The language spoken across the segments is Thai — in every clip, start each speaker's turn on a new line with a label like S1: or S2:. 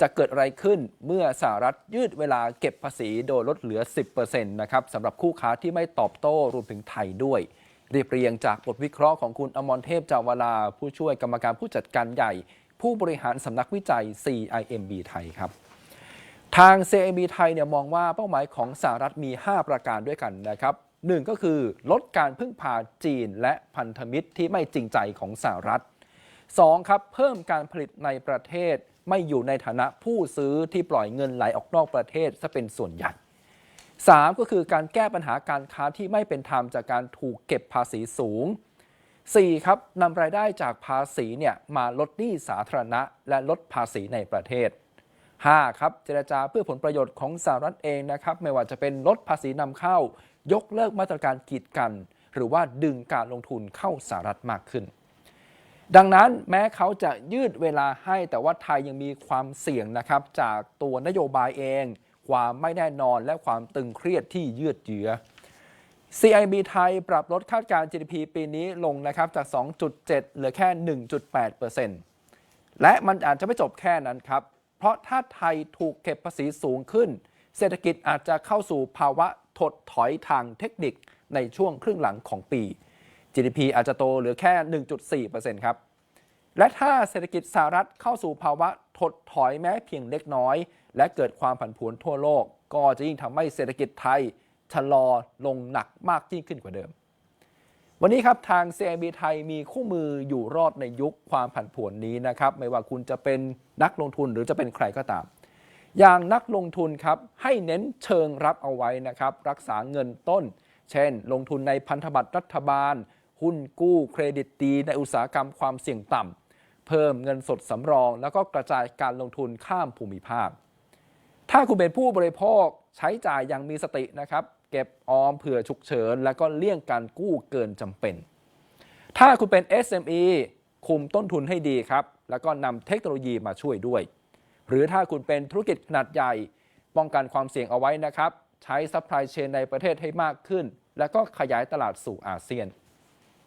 S1: จะเกิดอะไรขึ้นเมื่อสหรัฐยืดเวลาเก็บภาษีโดยลดเหลือ 10%นะครับสำหรับคู่ค้าที่ไม่ตอบโต้รวมถึงไทยด้วยเรียบเรียงจากบทวิเคราะห์ของคุณอมรเทพจาวลา ผู้ช่วยกรรมการผู้จัดการใหญ่ ผู้บริหารสำนักวิจัย CIMB ไทยครับ ทาง CIMB ไทยเนี่ยมองว่าเป้าหมายของสหรัฐมี 5 ประการด้วยกันนะครับหนึ่งก็คือลดการพึ่งพาจีนและพันธมิตรที่ไม่จริงใจของสหรัฐ 2. ครับเพิ่มการผลิตในประเทศ ไม่อยู่ในฐานะผู้ซื้อที่ปล่อยเงินไหลออกนอกประเทศซะเป็นส่วนใหญ่ 3. ก็คือการแก้ปัญหาการค้าที่ไม่เป็นธรรมจากการถูกเก็บภาษีสูง 4. ครับนำรายได้จากภาษีเนี่ยมาลดหนี้สาธารณะ และลดภาษีในประเทศ 5. ครับเจรจาเพื่อผลประโยชน์ของสหรัฐเองนะครับไม่ว่าจะเป็นลดภาษีนำเข้า ยกเลิกมาตรการกีดกัน หรือว่าดึงการลงทุนเข้าสหรัฐมากขึ้น ดังนั้นแม้เขาจะยืดเวลาให้แต่ว่าไทยยังมีความเสี่ยงนะครับจากตัวนโยบายเอง ความไม่แน่นอนและความตึงเครียดที่ยืดเยื้อ CIB ไทยปรับลดคาดการณ์ GDP ปีนี้ลงนะครับจาก 2.7 เหลือแค่ 1.8%และมันอาจจะไม่จบแค่นั้นครับ เพราะถ้าไทยถูกเก็บภาษีสูงขึ้น เศรษฐกิจอาจจะเข้าสู่ภาวะถดถอยทางเทคนิคในช่วงครึ่งหลังของปี GDP อาจจะโตเหลือแค่ 1.4%ครับ และถ้าเศรษฐกิจสหรัฐเข้าสู่ภาวะถดถอยแม้เพียงเล็กน้อย และเกิดความผันผวนทั่วโลก ก็จะยิ่งทำให้เศรษฐกิจไทยชะลอลงหนักมากยิ่งขึ้นกว่าเดิม วันนี้ครับทาง CIB ไทยมีคู่มืออยู่รอดในยุคความผันผวนนี้นะครับ ไม่ว่าคุณจะเป็นนักลงทุนหรือจะเป็นใครก็ตาม อย่างนักลงทุนครับให้เน้นเชิงรับเอาไว้นะครับ รักษาเงินต้น เช่น ลงทุนในพันธบัตรรัฐบาล หุ้นกู้เครดิตดีในอุตสาหกรรมความเสี่ยงต่ำ เพิ่มเงินสดสำรอง แล้วก็กระจายการลงทุนข้ามภูมิภาค ถ้าคุณเป็นผู้บริโภคใช้จ่ายอย่างมีสตินะครับ เก็บออมเผื่อฉุกเฉิน แล้วก็เลี่ยงการกู้เกินจำเป็น ถ้าคุณเป็น SME คุมต้นทุนให้ดีครับ แล้วก็นำเทคโนโลยีมาช่วยด้วย หรือถ้าคุณเป็นธุรกิจขนาดใหญ่ ป้องกันความเสี่ยงเอาไว้นะครับ ใช้ซัพพลายเชนในประเทศให้มากขึ้น แล้วก็ขยายตลาดสู่อาเซียน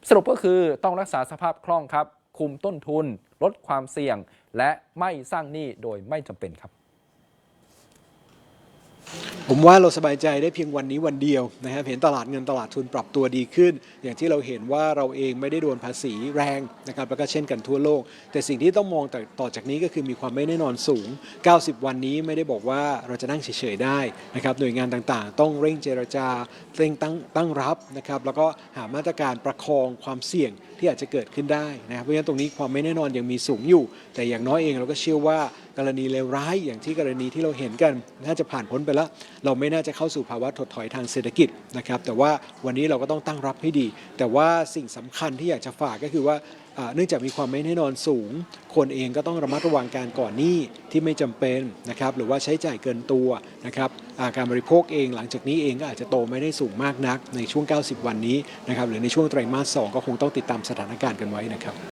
S1: สรุปก็คือต้องรักษาสภาพคล่องครับ คุมต้นทุน ลดความเสี่ยง และไม่สร้างหนี้โดยไม่จำเป็นครับ
S2: ผมว่าเราสบายใจได้เพียงวันนี้วันเดียวนะครับเห็นตลาดเงินตลาดทุนปรับตัวดีขึ้น อย่างที่เราเห็นว่าเราเองไม่ได้โดนภาษีแรงนะครับแล้วก็เช่นกันทั่วโลก แต่สิ่งที่ต้องมองต่อจากนี้ก็คือมีความไม่แน่นอนสูง 90 วันนี้ไม่ได้บอกว่าเราจะนั่งเฉยๆได้นะครับหน่วยงานต่างๆ ต้องเร่งเจรจาเร่งตั้งตั้งรับนะครับแล้วก็หามาตรการประคองความเสี่ยงที่อาจจะเกิดขึ้นได้นะครับเพราะฉะนั้นตรงนี้ความไม่แน่นอนยังมีสูงอยู่ แต่อย่างน้อยเองเราก็เชื่อว่า กรณีเลวร้ายอย่างที่กรณีที่เราเห็นกัน น่าจะผ่านพ้นไปแล้ว เราไม่น่าจะเข้าสู่ภาวะถดถอยทางเศรษฐกิจนะครับ แต่ว่าวันนี้เราก็ต้องตั้งรับให้ดี แต่ว่าสิ่งสำคัญที่อยากจะฝากก็คือว่าเนื่องจากมีความไม่แน่นอนสูง คนเองก็ต้องระมัดระวังการก่อนหนี้ที่ไม่จำเป็นนะครับ หรือว่าใช้จ่ายเกินตัวนะครับาการบริโภคเองหลังจากนี้เองก็อาจจะโตไม่ได้สูงมากนักในช่วง 90 วันนี้นะครับ หรือในช่วงไตรมาสสองก็คงต้องติดตามสถานการณ์กันไว้นะครับ